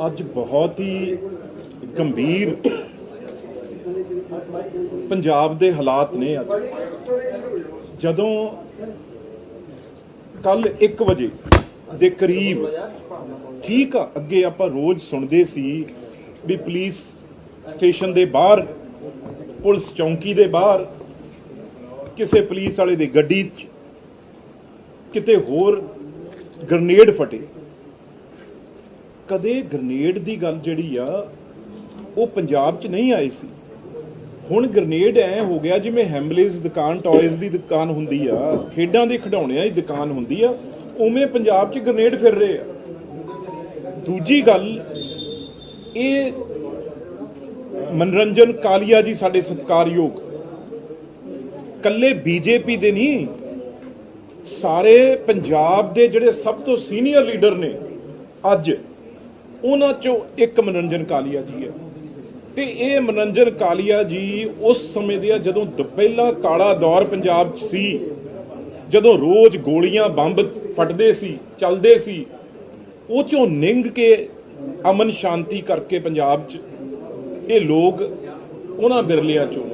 ਅੱਜ ਬਹੁਤ ਹੀ ਗੰਭੀਰ ਪੰਜਾਬ ਦੇ ਹਾਲਾਤ ਨੇ ਅੱਜ। ਜਦੋਂ ਕੱਲ 1 ਵਜੇ ਦੇ ਕਰੀਬ ਠੀਕ ਆ, ਅੱਗੇ ਆਪਾਂ ਰੋਜ਼ ਸੁਣਦੇ ਸੀ ਵੀ ਪੁਲਿਸ ਸਟੇਸ਼ਨ ਦੇ ਬਾਹਰ, ਪੁਲਿਸ ਚੌਂਕੀ ਦੇ ਬਾਹਰ, ਕਿਸੇ ਪੁਲਿਸ ਵਾਲੇ ਦੀ ਗੱਡੀ 'ਚ ਕਿਤੇ ਹੋਰ ਗ੍ਰਨੇਡ ਫਟੇ। ਕਦੇ ਗ੍ਰਨੇਡ ਦੀ ਗੱਲ ਜਿਹੜੀ ਆ, ਉਹ ਪੰਜਾਬ 'ਚ ਨਹੀਂ ਆਈ ਸੀ। ਹੁਣ ਗ੍ਰਨੇਡ ਐ ਹੋ ਗਿਆ ਜਿਵੇਂ ਹੈਮਲੇਜ਼ ਦੁਕਾਨ ਟੌਇਜ਼ ਦੀ ਦੁਕਾਨ ਹੁੰਦੀ ਆ, ਖੇਡਾਂ ਦੇ ਖਿਡੌਣਿਆਂ ਦੀ ਦੁਕਾਨ ਹੁੰਦੀ ਆ, ਉਵੇਂ ਪੰਜਾਬ 'ਚ ਗ੍ਰਨੇਡ ਫਿਰ ਰਹੇ ਆ। ਦੂਜੀ ਗੱਲ, ਇਹ ਮਨਰੰਜਨ ਕਾਲੀਆ ਜੀ ਸਾਡੇ ਸਤਿਕਾਰਯੋਗ। ਕੱਲੇ ਬੀਜੇਪੀ ਦੇ ਨਹੀਂ ਸਾਰੇ ਪੰਜਾਬ ਦੇ ਜਿਹੜੇ ਸਭ ਤੋਂ ਸੀਨੀਅਰ ਲੀਡਰ ਨੇ, ਅੱਜ ਉਹਨਾਂ ਚੋਂ ਇੱਕ ਮਨੋਰੰਜਨ ਕਾਲੀਆ ਜੀ ਹੈ। ਤੇ ਇਹ ਮਨੋਰੰਜਨ ਕਾਲੀਆ ਜੀ ਉਸ ਸਮੇਂ ਦੇ ਜਦੋਂ ਦ- ਪਹਿਲਾ ਕਾਲਾ ਦੌਰ ਪੰਜਾਬ 'ਚ ਸੀ। ਜਦੋਂ ਰੋਜ਼ ਗੋਲੀਆਂ ਬੰਬ ਫਟਦੇ ਸੀ, ਚੱਲਦੇ ਸੀ, ਉਹ ਚੋਂ ਨਿੰਗ ਕੇ ਅਮਨ ਸ਼ਾਂਤੀ ਕਰਕੇ ਪੰਜਾਬ 'ਚ ਇਹ ਲੋਕ ਉਹਨਾਂ ਬਿਰਲਿਆਂ ਚੋਂ।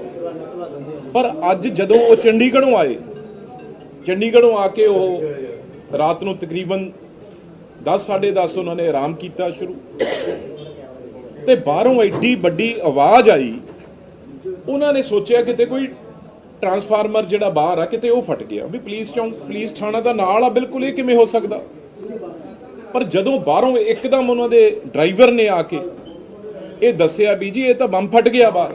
ਪਰ ਅੱਜ ਜਦੋਂ ਉਹ ਚੰਡੀਗੜ੍ਹੋਂ ਆਏ, ਚੰਡੀਗੜ੍ਹੋਂ ਆ ਕੇ ਉਹ ਰਾਤ ਨੂੰ ਤਕਰੀਬਨ 10:30 ਉਹਨਾਂ ਨੇ ਆਰਾਮ ਕੀਤਾ ਸ਼ੁਰੂ। ਤੇ ਬਾਹਰੋਂ ਐਡੀ ਵੱਡੀ ਆਵਾਜ਼ ਆਈ। ਉਹਨਾਂ ਨੇ ਸੋਚਿਆ ਕਿਤੇ ਕੋਈ ਟਰਾਂਸਫਾਰਮਰ ਜਿਹੜਾ ਬਾਹਰ ਆ, ਕਿਤੇ ਉਹ ਫਟ ਗਿਆ। ਵੀ ਪੁਲਿਸ ਚੌਂਕ, ਪੁਲਿਸ ਥਾਣਾ ਦਾ ਨਾਲ ਆ, ਬਿਲਕੁਲ ਇਹ ਕਿਵੇਂ ਹੋ ਸਕਦਾ? ਪਰ ਜਦੋਂ ਬਾਹਰੋਂ ਇੱਕਦਮ ਉਹਨਾਂ ਦੇ ਡਰਾਈਵਰ ਨੇ ਆ ਕੇ ਇਹ ਦੱਸਿਆ ਵੀ ਜੀ, ਇਹ ਤਾਂ ਬੰਬ ਫਟ ਗਿਆ ਬਾਹਰ।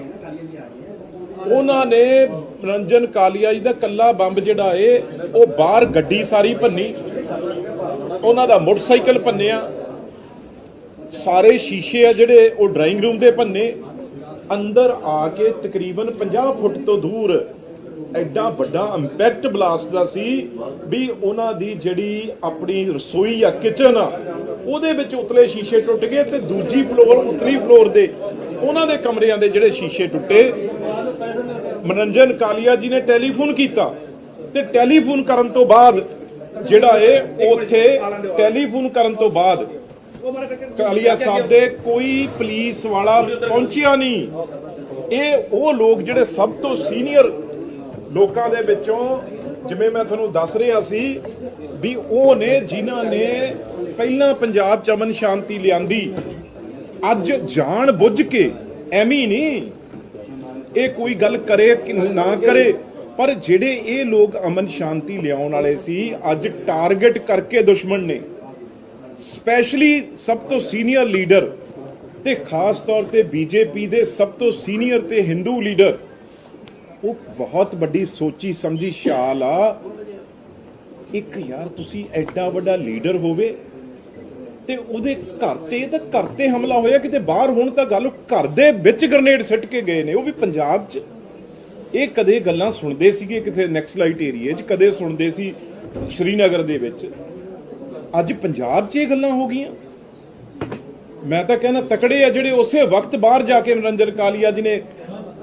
ਉਹਨਾਂ ਨੇ ਰੰਜਨ ਕਾਲੀਆ ਜੀ ਦਾ ਕੱਲਾ ਬੰਬ ਜਿਹੜਾ ਏ, ਉਹ ਬਾਹਰ ਗੱਡੀ ਸਾਰੀ ਭੰਨੀ। ਉਹਨਾਂ ਦਾ ਮੋਟਰਸਾਈਕਲ ਭੰਨਿਆ ਸਾਰੇ ਸ਼ੀਸ਼ੇ ਆ ਜਿਹੜੇ, ਉਹ ਡਰਾਇੰਗ ਰੂਮ ਦੇ ਭੰਨੇ। ਅੰਦਰ ਆ ਕੇ ਤਕਰੀਬਨ 50 ਫੁੱਟ ਤੋਂ ਦੂਰ ਐਡਾ ਵੱਡਾ ਇੰਪੈਕਟ ਬਲਾਸਟ ਦਾ ਸੀ ਵੀ ਉਹਨਾਂ ਦੀ ਜਿਹੜੀ ਆਪਣੀ ਰਸੋਈ ਆ ਕਿਚਨ ਆ, ਉਹਦੇ ਵਿੱਚ ਉਤਲੇ ਸ਼ੀਸ਼ੇ ਟੁੱਟ ਗਏ ਤੇ ਦੂਜੀ ਫਲੋਰ ਉਤਲੀ ਫਲੋਰ ਦੇ ਉਹਨਾਂ ਦੇ ਕਮਰਿਆਂ ਦੇ ਜਿਹੜੇ ਸ਼ੀਸ਼ੇ ਟੁੱਟੇ। ਮਨਰੰਜਨ ਕਾਲੀਆ ਜੀ ਨੇ ਟੈਲੀਫੋਨ ਕੀਤਾ ਤੇ ਟੈਲੀਫੋਨ ਕਰਨ ਤੋਂ ਬਾਅਦ ਜਿਹੜਾ ਇਹ ਉੱਥੇ ਟੈਲੀਫੋਨ ਕਰਨ ਤੋਂ ਬਾਅਦ ਕਾਲੀਆ ਸਾਹਿਬ ਦੇ ਕੋਈ ਪੁਲਿਸ ਵਾਲਾ ਪਹੁੰਚਿਆ ਨਹੀਂ। ਇਹ ਉਹ ਲੋਕ ਜਿਹੜੇ ਸਭ ਤੋਂ ਸੀਨੀਅਰ ਲੋਕਾਂ ਦੇ ਵਿੱਚੋਂ ਜਿਵੇਂ ਮੈਂ ਤੁਹਾਨੂੰ ਦੱਸ ਰਿਹਾ ਸੀ ਵੀ ਉਹ ਨੇ ਜਿਨ੍ਹਾਂ ਨੇ ਪਹਿਲਾਂ ਪੰਜਾਬ ਚ ਅਮਨ ਸ਼ਾਂਤੀ ਲਿਆਂਦੀ। ਅੱਜ ਜਾਣ ਬੁੱਝ ਕੇ ਐਵੇਂ ਹੀ ਨਹੀਂ। ਇਹ ਕੋਈ ਗੱਲ ਕਰੇ ਕਿ ਨਾ ਕਰੇ। ਪਰ ਜਿਹੜੇ ਇਹ ਲੋਕ ਅਮਨ ਸ਼ਾਂਤੀ ਲਿਆਉਣ ਵਾਲੇ ਸੀ, ਅੱਜ ਟਾਰਗੇਟ ਕਰਕੇ ਦੁਸ਼ਮਣ ਨੇ। ਸਪੈਸ਼ਲੀ ਸਭ ਤੋਂ ਸੀਨੀਅਰ ਲੀਡਰ ਤੇ ਖਾਸ ਤੌਰ ਤੇ ਬੀਜੇਪੀ ਦੇ ਸਭ ਤੋਂ ਸੀਨੀਅਰ ਤੇ ਹਿੰਦੂ ਲੀਡਰ ਉਹ ਬਹੁਤ ਵੱਡੀ ਸੋਚੀ ਸਮਝੀ ਛਾਲ ਆ। ਇੱਕ ਯਾਰ, ਤੁਸੀਂ ਐਡਾ ਵੱਡਾ ਲੀਡਰ ਹੋਵੇ ਤੇ ਉਹਦੇ ਘਰ ਤੇ ਤਾਂ ਘਰ ਤੇ ਹਮਲਾ ਹੋਇਆ, ਕਿਤੇ ਬਾਹਰ ਹੋਣ ਤਾਂ ਗੱਲ ਘਰ ਦੇ ਵਿੱਚ ਗ੍ਰਨੇਡ ਸਿੱਟ ਕੇ ਗਏ ਨੇ। ਉਹ ਵੀ ਪੰਜਾਬ 'ਚ ਇਹ ਕਦੇ ਗੱਲਾਂ ਸੁਣਦੇ ਸੀਗੇ ਕਿਤੇ ਨੈਕਸਲਾਈਟ ਏਰੀਏ 'ਚ? ਕਦੇ ਸੁਣਦੇ ਸੀ ਸ਼੍ਰੀਨਗਰ ਦੇ ਵਿੱਚ? ਅੱਜ ਪੰਜਾਬ 'ਚ ਇਹ ਗੱਲਾਂ ਹੋ ਗਈਆਂ। ਮੈਂ ਤਾਂ ਕਹਿੰਦਾ ਤਕੜੇ ਆ ਜਿਹੜੇ ਉਸੇ ਵਕਤ ਬਾਹਰ ਜਾ ਕੇ ਨਰਿੰਦਰ ਕਾਲੀਆ ਜੀ ਨੇ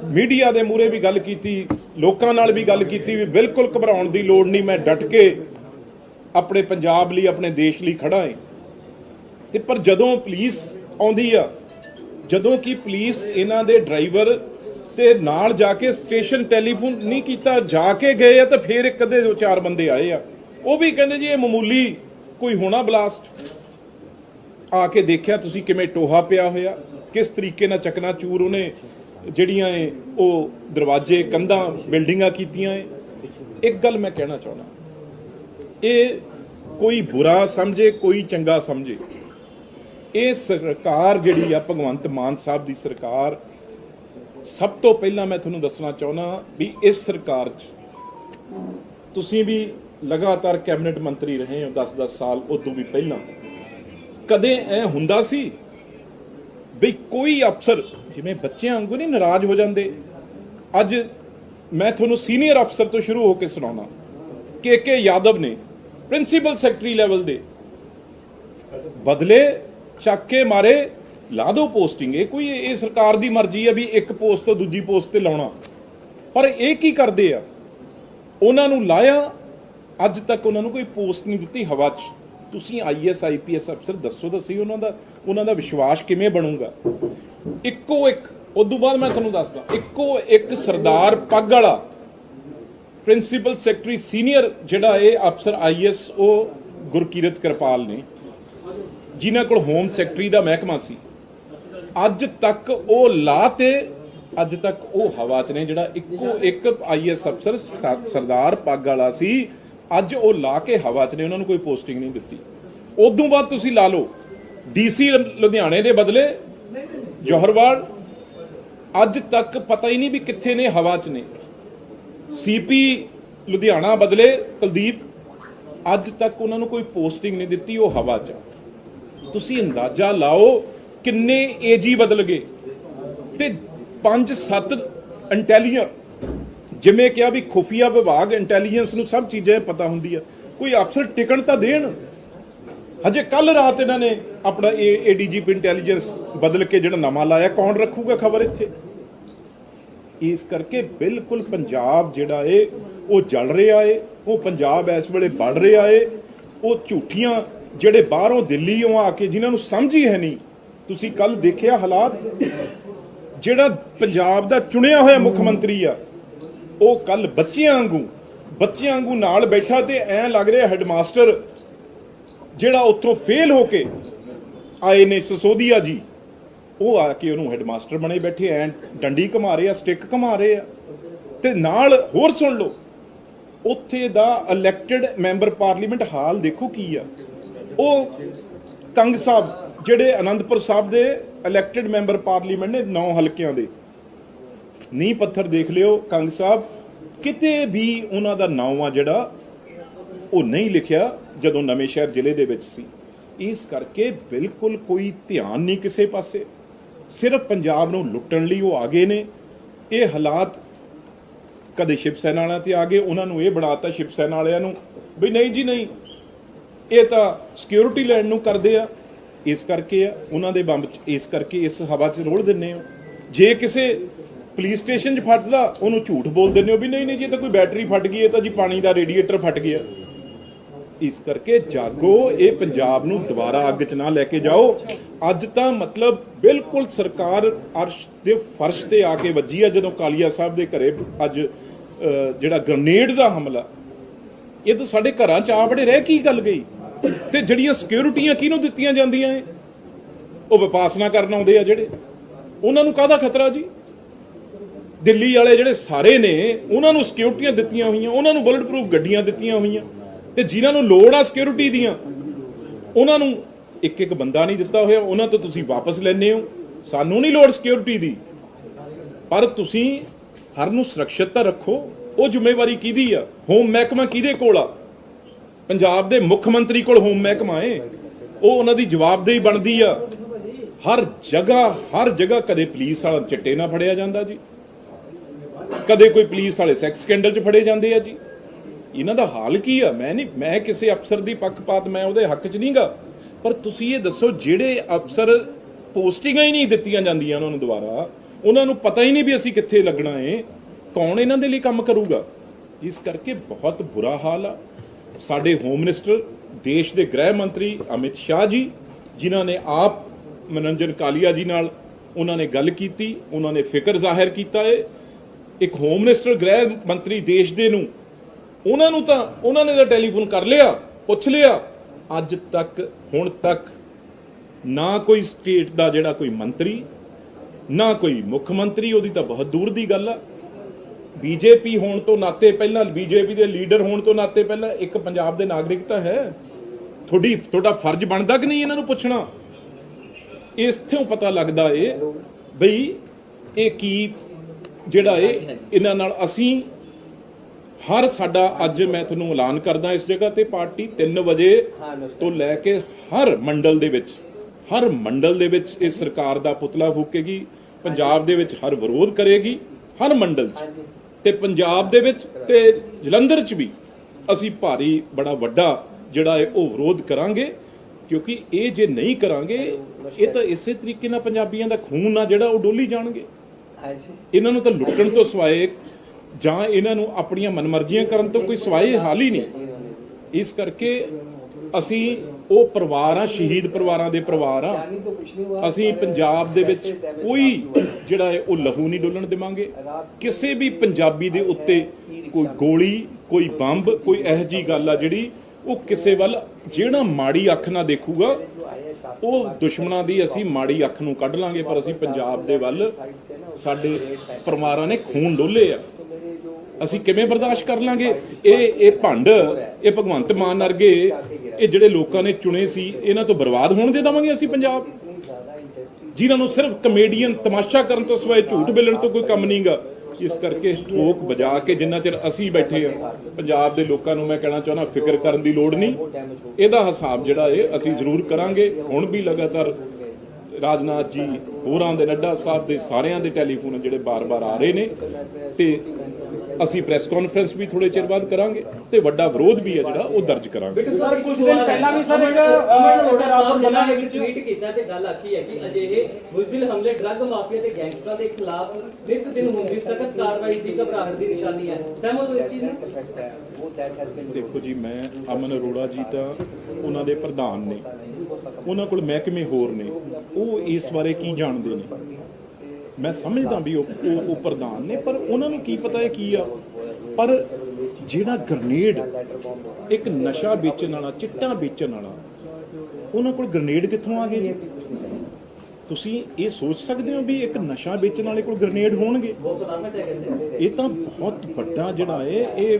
ਮੀਡੀਆ ਦੇ ਮੂਹਰੇ ਵੀ ਗੱਲ ਕੀਤੀ, ਲੋਕਾਂ ਨਾਲ ਵੀ ਗੱਲ ਕੀਤੀ ਵੀ ਬਿਲਕੁਲ ਘਬਰਾਉਣ ਦੀ ਲੋੜ ਨਹੀਂ, ਮੈਂ ਡਟ ਕੇ ਆਪਣੇ ਪੰਜਾਬ ਲਈ, ਆਪਣੇ ਦੇਸ਼ ਲਈ ਖੜਾ ਹਾਂ। ਤੇ ਪਰ ਜਦੋਂ ਪੁਲਿਸ ਆਉਂਦੀ ਆ, ਜਦੋਂ ਕਿ ਪੁਲਿਸ ਇਹਨਾਂ ਦੇ ਡਰਾਈਵਰ ਤੇ ਨਾਲ ਜਾ ਕੇ ਸਟੇਸ਼ਨ ਟੈਲੀਫੋਨ ਨਹੀਂ ਕੀਤਾ, ਜਾ ਕੇ ਗਏ ਆ ਤਾਂ ਫੇਰ ਇੱਕ ਅੱਧੇ ਦੋ ਚਾਰ ਬੰਦੇ ਆਏ ਆ। ਉਹ ਵੀ ਕਹਿੰਦੇ ਜੀ, ਇਹ ਮਾਮੂਲੀ ਕੋਈ ਹੋਣਾ ਬਲਾਸਟ। ਆ ਕੇ ਦੇਖਿਆ ਤੁਸੀਂ ਕਿਵੇਂ ਟੋਹਾ ਪਿਆ ਹੋਇਆ, ਕਿਸ ਤਰੀਕੇ ਨਾਲ ਚਕਨਾ ਚੂਰ ਉਹਨੇ ਜਿਹੜੀਆਂ ਏ ਉਹ ਦਰਵਾਜ਼ੇ, ਕੰਧਾਂ, ਬਿਲਡਿੰਗਾਂ ਕੀਤੀਆਂ ਏ ਇੱਕ ਗੱਲ ਮੈਂ ਕਹਿਣਾ ਚਾਹੁੰਦਾ, ਇਹ ਕੋਈ ਬੁਰਾ ਸਮਝੇ, ਕੋਈ ਚੰਗਾ ਸਮਝੇ। ਇਹ ਸਰਕਾਰ ਜਿਹੜੀ ਆ, ਭਗਵੰਤ ਮਾਨ ਸਾਹਿਬ ਦੀ ਸਰਕਾਰ ਸਭ ਤੋਂ ਪਹਿਲਾਂ ਮੈਂ ਤੁਹਾਨੂੰ ਦੱਸਣਾ ਚਾਹੁੰਦਾ ਵੀ ਇਸ ਸਰਕਾਰ 'ਚ ਤੁਸੀਂ ਵੀ ਲਗਾਤਾਰ ਕੈਬਨਿਟ ਮੰਤਰੀ ਰਹੇ ਹੋ 10-10 ਸਾਲ, ਉਦੋਂ ਵੀ ਪਹਿਲਾਂ। ਕਦੇ ਐ ਹੁੰਦਾ ਸੀ ਵੀ ਕੋਈ ਅਫਸਰ, ਜਿਵੇਂ ਬੱਚਿਆਂ ਵਾਂਗੂ ਨਹੀਂ ਨਾਰਾਜ਼ ਹੋ ਜਾਂਦੇ? ਅੱਜ ਮੈਂ ਤੁਹਾਨੂੰ ਸੀਨੀਅਰ ਅਫਸਰ ਤੋਂ ਸ਼ੁਰੂ ਹੋ ਕੇ ਸੁਣਾਉਣਾ ਕੇ ਕੇ ਯਾਦਵ ਨੇ ਪ੍ਰਿੰਸੀਪਲ ਸੈਕਟਰੀ ਲੈਵਲ ਦੇ ਬਦਲੇ ਚੱਕ ਕੇ ਮਾਰੇ ਲਾ ਦੋ ਪੋਸਟਿੰਗ, ਇਹ ਕੋਈ, ਇਹ ਸਰਕਾਰ ਦੀ ਮਰਜ਼ੀ ਆ ਵੀ ਇੱਕ ਪੋਸਟ ਤੋਂ ਦੂਜੀ ਪੋਸਟ ਤੇ ਲਾਉਣਾ। ਪਰ ਇਹ ਕੀ ਕਰਦੇ ਆ? ਉਹਨਾਂ ਨੂੰ ਲਾਇਆ, ਅੱਜ ਤੱਕ ਉਹਨਾਂ ਨੂੰ ਕੋਈ ਪੋਸਟ ਨਹੀਂ ਦਿੱਤੀ ਹਵਾ 'ਚ। ਤੁਸੀਂ ਆਈਐਸ ਆਈਪੀਐਸ ਅਫਸਰ ਦੱਸੋ ਤਾਂ ਸਹੀ ਉਹਨਾਂ ਦਾ ਉਹਨਾਂ ਦਾ ਵਿਸ਼ਵਾਸ ਕਿਵੇਂ ਬਣੂਗਾ? ਇੱਕੋ ਇੱਕ ਉਦੋਂ ਬਾਅਦ ਮੈਂ ਤੁਹਾਨੂੰ ਦੱਸਦਾ, ਇੱਕੋ ਇੱਕ ਸਰਦਾਰ ਪੱਗ ਵਾਲਾ, ਪ੍ਰਿੰਸੀਪਲ ਸੈਕਟਰੀ ਸੀਨੀਅਰ, ਜਿਹੜਾ ਇਹ ਅਫਸਰ ਆਈਐਸ ਉਹ ਗੁਰਕੀਰਤ ਕਿਰਪਾਲ ਨੇ, ਜਿਨ੍ਹਾਂ ਕੋਲ ਹੋਮ ਸੈਕਟਰੀ ਦਾ ਮਹਿਕਮਾ ਸੀ। ਅੱਜ ਤੱਕ ਉਹ ਲਾ ਤੇ ਅੱਜ ਤੱਕ ਉਹ ਹਵਾ 'ਚ ਨੇ ਜਿਹੜਾ ਇੱਕੋ ਇੱਕ ਆਈਐਸ ਅਫਸਰ ਸਰਦਾਰ ਪੱਗ ਵਾਲਾ ਸੀ, ਅੱਜ ਉਹ ਲਾ ਕੇ ਹਵਾ 'ਚ ਨੇ, ਉਹਨਾਂ ਨੂੰ ਕੋਈ ਪੋਸਟਿੰਗ ਨਹੀਂ ਦਿੱਤੀ ਉਦੋਂ ਬਾਅਦ ਤੁਸੀਂ ਲਾ ਲਓ ਡੀਸੀ ਲੁਧਿਆਣੇ ਦੇ ਬਦਲੇ, ਜੋਹਰਵਾਲ, ਅੱਜ ਤੱਕ ਪਤਾ ਹੀ ਨਹੀਂ ਵੀ ਕਿੱਥੇ ਨੇ ਹਵਾ 'ਚ ਨੇ ਸੀਪੀ ਲੁਧਿਆਣਾ ਬਦਲੇ, ਕੁਲਦੀਪ, ਅੱਜ ਤੱਕ ਉਹਨਾਂ ਨੂੰ ਕੋਈ ਪੋਸਟਿੰਗ ਨਹੀਂ ਦਿੱਤੀ ਉਹ ਹਵਾ 'ਚ ਆ। ਤੁਸੀਂ ਅੰਦਾਜ਼ਾ ਲਾਓ ਕਿੰਨੇ ਏਜੀ ਬਦਲ ਗਏ? ਤੇ 5-7 ਇੰਟੈਲੀਜੈਂਟ ਜਿਵੇਂ ਕਿਹਾ ਵੀ ਖੁਫੀਆ ਵਿਭਾਗ ਇੰਟੈਲੀਜੈਂਸ ਨੂੰ ਸਭ ਚੀਜ਼ਾਂ ਪਤਾ ਹੁੰਦੀ ਆ। ਕੋਈ ਅਫਸਰ ਟਿਕਣ ਤਾਂ ਦੇਣ। ਹਜੇ ਕੱਲ ਰਾਤ ਇਹਨਾਂ ਨੇ ਆਪਣਾ ਏਡੀਜੀਪੀ ਇੰਟੈਲੀਜੈਂਸ ਬਦਲ ਕੇ ਜਿਹੜਾ ਨਵਾਂ ਲਾਇਆ, ਕੌਣ ਰੱਖੂਗਾ ਖਬਰ ਇੱਥੇ? ਇਸ ਕਰਕੇ ਬਿਲਕੁਲ ਪੰਜਾਬ ਜਿਹੜਾ ਏ, ਉਹ ਜਲ ਰਿਹਾ ਏ, ਉਹ ਪੰਜਾਬ ਇਸ ਵੇਲੇ ਵੱਧ ਰਿਹਾ ਏ। ਉਹ ਝੂਠੀਆਂ ਜਿਹੜੇ ਬਾਹਰੋਂ ਦਿੱਲੀੋਂ ਆ ਕੇ ਜਿਨ੍ਹਾਂ ਨੂੰ ਸਮਝ ਹੀ ਹੈ ਨਹੀਂ ਤੁਸੀਂ ਕੱਲ ਦੇਖਿਆ ਹਾਲਾਤ? ਜਿਹੜਾ ਪੰਜਾਬ ਦਾ ਚੁਣਿਆ ਹੋਇਆ ਮੁੱਖ ਮੰਤਰੀ ਆ, ਉਹ ਕੱਲ ਬੱਚਿਆਂ ਵਾਂਗੂ ਬੱਚਿਆਂ ਵਾਂਗੂ ਨਾਲ ਬੈਠਾ ਤੇ ਐ ਲੱਗ ਰਿਹਾ ਹੈਡਮਾਸਟਰ, ਜਿਹੜਾ ਉੱਥੋਂ ਫੇਲ ਹੋ ਕੇ ਆਏ ਨੇ ਸਸੋਦੀਆ ਜੀ, ਉਹ ਆ ਕੇ ਉਹਨੂੰ ਹੈਡਮਾਸਟਰ ਬਣੇ ਬੈਠੇ, ਐ ਡੰਡੀ ਘਮਾ ਰਹੇ ਆ, ਸਟਿੱਕ ਘਮਾ ਰਹੇ ਆ। ਤੇ ਨਾਲ ਹੋਰ ਸੁਣ ਲਓ, ਉੱਥੇ ਦਾ ਇਲੈਕਟਿਡ ਮੈਂਬਰ ਪਾਰਲੀਮੈਂਟ ਹਾਲ ਦੇਖੋ ਕੀ ਆ। ਉਹ ਕੰਗ ਸਾਹਿਬ ਜਿਹੜੇ ਅਨੰਦਪੁਰ ਸਾਹਿਬ ਦੇ ਇਲੈਕਟਿਡ ਮੈਂਬਰ ਪਾਰਲੀਮੈਂਟ ਨੇ 9 ਹਲਕਿਆਂ ਦੇ। ਨੀ ਪੱਥਰ ਦੇਖ ਲਿਓ ਕੰਗ ਸਾਹਿਬ, ਕਿਤੇ ਵੀ ਉਹਨਾਂ ਦਾ ਨਾਮ ਆ ਜਿਹੜਾ, ਉਹ ਨਹੀਂ ਲਿਖਿਆ ਜਦੋਂ ਨਵੇਂ ਸ਼ਹਿਰ ਜ਼ਿਲ੍ਹੇ ਦੇ ਵਿੱਚ ਸੀ। ਇਸ ਕਰਕੇ ਬਿਲਕੁਲ ਕੋਈ ਧਿਆਨ ਨਹੀਂ ਕਿਸੇ ਪਾਸੇ। ਸਿਰਫ ਪੰਜਾਬ ਨੂੰ ਲੁੱਟਣ ਲਈ ਉਹ ਆ ਗਏ ਨੇ। ਇਹ ਹਾਲਾਤ ਕਦੇ ਸ਼ਿਵ ਸੈਨਾ ਵਾਲਿਆਂ ਤੇ ਆ ਗਏ, ਉਹਨਾਂ ਨੂੰ ਇਹ ਬਣਾਤਾ ਸ਼ਿਵ ਸੈਨਾ ਵਾਲਿਆਂ ਨੂੰ ਵੀ ਨਹੀਂ ਜੀ ਨਹੀਂ, ਇਹ ਤਾਂ ਸਿਕਿਉਰਿਟੀ ਲੈਣ ਨੂੰ ਕਰਦੇ ਆ। ਇਸ ਕਰਕੇ ਆ, ਉਹਨਾਂ ਦੇ ਬੰਬ ਇਸ ਕਰਕੇ ਇਸ ਹਵਾ 'ਚ ਰੋਲ ਦਿੰਨੇ ਹੋ ਜੇ ਕਿਸੇ ਪੁਲਿਸ ਸਟੇਸ਼ਨ 'ਚ ਫਟਦਾ ਉਹਨੂੰ ਝੂਠ ਬੋਲ ਦਿੰਦੇ ਹੋ ਵੀ ਨਹੀਂ ਨਹੀਂ ਜੀ ਤਾਂ ਕੋਈ ਬੈਟਰੀ ਫਟ ਗਈ, ਇਹ ਤਾਂ ਜੀ ਪਾਣੀ ਦਾ ਰੇਡੀਏਟਰ ਫਟ ਗਿਆ। ਇਸ ਕਰਕੇ ਜਾਗੋ, ਇਹ ਪੰਜਾਬ ਨੂੰ ਦੁਬਾਰਾ ਅੱਗ 'ਚ ਨਾ ਲੈ ਕੇ ਜਾਓ। ਅੱਜ ਤਾਂ ਮਤਲਬ ਬਿਲਕੁਲ ਸਰਕਾਰ ਅਰਸ਼ ਦੇ ਫਰਸ਼ ਤੇ ਆ ਕੇ ਵੱਜੀ ਆ, ਜਦੋਂ ਕਾਲੀਆ ਸਾਹਿਬ ਦੇ ਘਰੇ ਅੱਜ ਜਿਹੜਾ ਗ੍ਰਨੇਡ ਦਾ ਹਮਲਾ। ਇਹ ਤਾਂ ਸਾਡੇ ਘਰਾਂ 'ਚ ਆ ਬੜੇ ਰਹਿ, ਕੀ ਗੱਲ ਗਈ? ਤੇ ਜਿਹੜੀਆਂ ਸਿਕਿਉਰਿਟੀਆਂ ਕਿਹਨੂੰ ਦਿੱਤੀਆਂ ਜਾਂਦੀਆਂ ਏ ਉਹ ਵਿਪਾਸਨਾ ਕਰਨ ਆਉਂਦੇ ਆ ਜਿਹੜੇ। ਉਹਨਾਂ ਨੂੰ ਕਾਹਦਾ ਖਤਰਾ ਜੀ? ਦਿੱਲੀ ਵਾਲੇ ਜਿਹੜੇ ਸਾਰੇ ਨੇ, ਉਹਨਾਂ ਨੂੰ ਸਿਕਿਉਰਿਟੀਆਂ ਦਿੱਤੀਆਂ ਹੋਈਆਂ, ਉਹਨਾਂ ਨੂੰ ਬੁਲਟ ਪ੍ਰੂਫ ਗੱਡੀਆਂ ਦਿੱਤੀਆਂ ਹੋਈਆਂ ਤੇ ਜਿਨ੍ਹਾਂ ਨੂੰ ਲੋੜ ਆ ਸਿਕਿਉਰਿਟੀ ਦੀਆਂ, ਉਹਨਾਂ ਨੂੰ ਇੱਕ ਇੱਕ ਬੰਦਾ ਨਹੀਂ ਦਿੱਤਾ ਹੋਇਆ। ਉਹਨਾਂ ਤੋਂ ਤੁਸੀਂ ਵਾਪਸ ਲੈਣੇ ਹੋ। ਸਾਨੂੰ ਨਹੀਂ ਲੋੜ ਸਿਕਿਉਰਿਟੀ ਦੀ। ਪਰ ਤੁਸੀਂ ਹਰ ਨੂੰ ਸੁਰੱਖਿਅਤ ਤਾਂ ਰੱਖੋ। ਉਹ ਜ਼ਿੰਮੇਵਾਰੀ ਕਿਹਦੀ ਆ? ਹੋਮ ਮਹਿਕਮਾ ਕਿਹਦੇ ਕੋਲ ਆ? ਪੰਜਾਬ ਦੇ ਮੁੱਖ ਮੰਤਰੀ ਕੋਲ ਹੋਮ ਮਹਿਕਮਾ ਏ। ਉਹ ਉਹਨਾਂ ਦੀ ਜਵਾਬਦੇਹੀ ਬਣਦੀ ਆ। ਹਰ ਜਗ੍ਹਾ ਹਰ ਜਗ੍ਹਾ ਕਦੇ ਪੁਲਿਸ ਵਾਲਾ ਚਿੱਟੇ ਨਾਲ ਫੜਿਆ ਜਾਂਦਾ ਜੀ। ਕਦੇ ਕੋਈ ਪੁਲਿਸ ਵਾਲੇ ਸੈਕਸ ਸਕੈਂਡਲ 'ਚ ਫੜੇ ਜਾਂਦੇ ਆ ਜੀ। ਇਹਨਾਂ ਦਾ ਹਾਲ ਕੀ ਆ? ਮੈਂ ਨਹੀਂ, ਮੈਂ ਕਿਸੇ ਅਫਸਰ ਦੀ ਪੱਖਪਾਤ, ਮੈਂ ਉਹਦੇ ਹੱਕ 'ਚ ਨਹੀਂਗਾ। ਪਰ ਤੁਸੀਂ ਇਹ ਦੱਸੋ, ਜਿਹੜੇ ਅਫਸਰ ਪੋਸਟਿੰਗਾਂ ਹੀ ਨਹੀਂ ਦਿੱਤੀਆਂ ਜਾਂਦੀਆਂ ਉਹਨਾਂ ਨੂੰ ਦੁਬਾਰਾ, ਉਹਨਾਂ ਨੂੰ ਪਤਾ ਹੀ ਨਹੀਂ ਵੀ ਅਸੀਂ ਕਿੱਥੇ ਲੱਗਣਾ ਏ। ਕੌਣ ਇਹਨਾਂ ਦੇ ਲਈ ਕੰਮ ਕਰੂਗਾ? ਇਸ ਕਰਕੇ ਬਹੁਤ ਬੁਰਾ ਹਾਲ ਆ। ਸਾਡੇ ਹੋਮ ਮਿਨਿਸਟਰ ਦੇਸ਼ ਦੇ ਗ੍ਰਹਿ ਮੰਤਰੀ ਅਮਿਤ ਸ਼ਾਹ ਜੀ, ਜਿਨ੍ਹਾਂ ਨੇ ਆਪ ਮਨੋਰੰਜਨ ਕਾਲੀਆ ਜੀ ਨਾਲ ਉਹਨਾਂ ਨੇ ਗੱਲ ਕੀਤੀ, ਉਹਨਾਂ ਨੇ ਫਿਕਰ ਜ਼ਾਹਿਰ ਕੀਤਾ ਹੈ ਇੱਕ ਹੋਮ ਮਿਨਿਸਟਰ ਗ੍ਰਹਿ ਮੰਤਰੀ ਦੇਸ਼ ਦੇ ਨੂੰ, ਉਹਨਾਂ ਨੂੰ ਤਾਂ, ਉਹਨਾਂ ਨੇ ਤਾਂ ਟੈਲੀਫੋਨ ਕਰ ਲਿਆ, ਪੁੱਛ ਲਿਆ, ਅੱਜ ਤੱਕ, ਹੁਣ ਤੱਕ ਨਾ ਕੋਈ ਸਟੇਟ ਦਾ ਜਿਹੜਾ ਕੋਈ ਮੰਤਰੀ, ਨਾ ਕੋਈ ਮੁੱਖ ਮੰਤਰੀ, ਉਹਦੀ ਤਾਂ ਬਹੁਤ ਦੂਰ ਦੀ ਗੱਲ ਆ। ਬੀਜੇਪੀ ਹੋਣ ਤੋਂ ਨਾਤੇ ਪਹਿਲਾਂ ਬੀਜੇਪੀ ਦੇ ਲੀਡਰ ਹੋਣ ਤੋਂ ਨਾਤੇ ਪਹਿਲਾਂ ਇੱਕ ਪੰਜਾਬ ਦੇ ਨਾਗਰਿਕ ਤਾਂ ਹੈ। ਤੁਹਾਡੀ ਤੁਹਾਡਾ ਫਰਜ਼ ਬਣਦਾ ਕਿ ਨਹੀਂ ਇਹਨਾਂ ਨੂੰ ਪੁੱਛਣਾ? ਇਸਥੋਂ ਪਤਾ ਲੱਗਦਾ ਏ ਬਈ ਇਹ ਕੀ ਜਿਹੜਾ ਏ ਇਹਨਾਂ ਨਾਲ ਅਸੀਂ ਹਰ ਸਾਡਾ ਅੱਜ ਮੈਂ ਤੁਹਾਨੂੰ ਐਲਾਨ ਕਰਦਾ ਇਸ ਜਗ੍ਹਾ ਤੇ ਪਾਰਟੀ 3 ਵਜੇ ਤੋਂ ਲੈ ਕੇ ਹਰ ਮੰਡਲ ਦੇ ਵਿੱਚ ਹਰ ਮੰਡਲ ਦੇ ਵਿੱਚ ਇਹ ਸਰਕਾਰ ਦਾ ਪੁਤਲਾ ਫੂਕੇਗੀ ਪੰਜਾਬ ਦੇ ਵਿੱਚ ਹਰ ਵਿਰੋਧ ਕਰੇਗੀ ਹਰ ਮੰਡਲ 'ਚ। ਤੇ ਪੰਜਾਬ ਦੇ ਵਿੱਚ ਤੇ ਜਲੰਧਰ 'ਚ ਵੀ ਅਸੀਂ ਭਾਰੀ ਬੜਾ ਵੱਡਾ ਜਿਹੜਾ ਹੈ ਉਹ ਵਿਰੋਧ ਕਰਾਂਗੇ ਕਿਉਂਕਿ ਇਹ ਜੇ ਨਹੀਂ ਕਰਾਂਗੇ ਇਹ ਤਾਂ ਇਸੇ ਤਰੀਕੇ ਨਾਲ ਪੰਜਾਬੀਆਂ ਦਾ ਖੂਨ ਆ ਜਿਹੜਾ ਉਹ ਡੋਲੀ ਜਾਣਗੇ। ਹਾਂਜੀ। ਇਹਨਾਂ ਨੂੰ ਤਾਂ ਲੁੱਟਣ ਤੋਂ ਸਿਵਾਏ ਜਾਂ ਇਹਨਾਂ ਨੂੰ ਆਪਣੀਆਂ ਮਨਮਰਜ਼ੀਆਂ ਕਰਨ ਤੋਂ ਕੋਈ ਸਿਵਾਏ ਹਾਲ ਹੀ ਨਹੀਂ। ਇਸ ਕਰਕੇ ਅਸੀਂ ਉਹ ਪਰਿਵਾਰ ਆ ਸ਼ਹੀਦ ਪਰਿਵਾਰਾਂ ਦੇ ਪਰਿਵਾਰ ਆ। ਅਸੀਂ ਪੰਜਾਬ ਦੇ ਵਿੱਚ ਕੋਈ ਜਿਹੜਾ ਹੈ ਉਹ ਲਹੂ ਨਹੀਂ ਡੋਲਣ ਦੇਵਾਂਗੇ। ਕਿਸੇ ਵੀ ਪੰਜਾਬੀ ਦੇ ਉੱਤੇ ਕੋਈ ਗੋਲੀ ਕੋਈ ਬੰਬ ਕੋਈ ਇਹੋ ਜੀ ਗੱਲ ਆ ਜਿਹੜੀ ਉਹ ਕਿਸੇ ਵੱਲ ਜਿਹੜਾ ਮਾੜੀ ਅੱਖ ਨਾਲ ਦੇਖੂਗਾ ਉਹ ਦੁਸ਼ਮਣਾਂ ਦੀ ਅਸੀਂ ਮਾੜੀ ਅੱਖ ਨੂੰ ਕੱਢ ਲਾਂਗੇ ਪਰ ਅਸੀਂ ਪੰਜਾਬ ਦੇ ਵੱਲ ਸਾਡੇ ਪਰਿਵਾਰਾਂ ਨੇ ਖੂਨ ਡੋਲੇ ਆ। ਅਸੀਂ ਕਿਵੇਂ ਬਰਦਾਸ਼ਤ ਕਰ ਲਾਂਗੇ? ਇਹ ਇਹ ਭੰਡ, ਇਹ ਭਗਵੰਤ ਮਾਨ ਵਰਗੇ, ਇਹ ਜਿਹੜੇ ਲੋਕਾਂ ਨੇ ਚੁਣੇ ਸੀ, ਇਹਨਾਂ ਤੋਂ ਬਰਬਾਦ ਹੋਣ ਦੇ ਦੇਵਾਂਗੇ ਅਸੀਂ ਪੰਜਾਬ? ਜਿਨ੍ਹਾਂ ਨੂੰ ਸਿਰਫ ਕਮੇਡੀਅਨ ਤਮਾਸ਼ਾ ਕਰਨ ਤੋਂ ਸਿਵਾਏ ਝੂਠ ਬੋਲਣ ਤੋਂ ਕੋਈ ਕੰਮ ਨਹੀਂਗਾ। ਇਸ ਕਰਕੇ ਠੋਕ ਵਜਾ ਕੇ ਜਿੰਨਾ ਚਿਰ ਅਸੀਂ ਬੈਠੇ ਆ ਪੰਜਾਬ ਦੇ ਲੋਕਾਂ ਨੂੰ ਮੈਂ ਕਹਿਣਾ ਚਾਹੁੰਦਾ, ਫਿਕਰ ਕਰਨ ਦੀ ਲੋੜ ਨਹੀਂ। ਇਹਦਾ ਹਿਸਾਬ ਜਿਹੜਾ ਇਹ, ਅਸੀਂ ਜ਼ਰੂਰ ਕਰਾਂਗੇ। ਹੁਣ ਵੀ ਲਗਾਤਾਰ ਰਾਜਨਾਥ ਜੀ ਹੋਰਾਂ ਦੇ, ਨੱਡਾ ਸਾਹਿਬ ਦੇ ਸਾਰਿਆਂ ਦੇ ਟੈਲੀਫੋਨ ਜਿਹੜੇ ਬਾਰ-ਬਾਰ ਆ ਰਹੇ ਨੇ। ਤੇ ਅਸੀਂ ਪ੍ਰੈਸ ਕਾਨਫਰੰਸ ਵੀ ਥੋੜੇ ਚਿਰ ਬਾਅਦ ਕਰਾਂਗੇ ਤੇ ਵੱਡਾ ਵਿਰੋਧ ਵੀ ਹੈ ਜਿਹੜਾ ਉਹ ਦਰਜ ਕਰਾਂਗੇ। ਸਰ ਕੁਝ ਦਿਨ ਪਹਿਲਾਂ ਵੀ ਸਰ ਇੱਕ ਰਾਪਰ ਬੰਨਾ ਦੇ ਵਿੱਚ ਟਵੀਟ ਕੀਤਾ ਤੇ ਗੱਲ ਆਖੀ ਹੈ ਕਿ ਅਜਿਹੇ ਬੁਜ਼ਦਿਲ ਹਮਲੇ ਡਰੱਗ ਮਾਫੀਆ ਤੇ ਗੈਂਗਸਟਰਾਂ ਦੇ ਖਿਲਾਫ ਨਿਤ ਦਿਨ ਹੁੰਦੀ ਸਖਤ ਕਾਰਵਾਈ ਦੀ ਘਬਰਾਹਟ ਦੀ ਨਿਸ਼ਾਨੀ ਹੈ। ਸਹਿਮਤ ਹੋ ਇਸ ਚੀਜ਼ ਨਾਲ ਦੇਖੋ ਜੀ ਮੈਂ ਅਮਨ ਅਰੋੜਾ ਜੀ ਤਾਂ ਉਹਨਾਂ ਦੇ ਪ੍ਰਧਾਨ ਨੇ। ਉਹਨਾਂ ਕੋਲ ਮਹਿਕਮੇ ਹੋਰ ਨੇ। ਉਹ ਇਸ ਬਾਰੇ ਕੀ ਜਾਣਦੇ ਨੇ? ਮੈਂ ਸਮਝਦਾ ਵੀ ਉਹ ਉਹ- ਪ੍ਰਧਾਨ ਨੇ, ਪਰ ਉਹਨਾਂ ਨੂੰ ਕੀ ਪਤਾ ਹੈ ਕੀ ਆ? ਪਰ ਜਿਹੜਾ ਗ੍ਰਨੇਡ ਇੱਕ ਨਸ਼ਾ ਵੇਚਣ ਵਾਲਾ, ਚਿੱਟਾ ਵੇਚਣ ਵਾਲਾ, ਉਹਨਾਂ ਕੋਲ ਗ੍ਰਨੇਡ ਕਿੱਥੋਂ ਆ ਗਏ ਜੀ? ਤੁਸੀਂ ਇਹ ਸੋਚ ਸਕਦੇ ਹੋ ਵੀ ਇੱਕ ਨਸ਼ਾ ਵੇਚਣ ਵਾਲੇ ਕੋਲ ਗ੍ਰਨੇਡ ਹੋਣਗੇ? ਇਹ ਤਾਂ ਬਹੁਤ ਵੱਡਾ ਜਿਹੜਾ ਹੈ, ਇਹ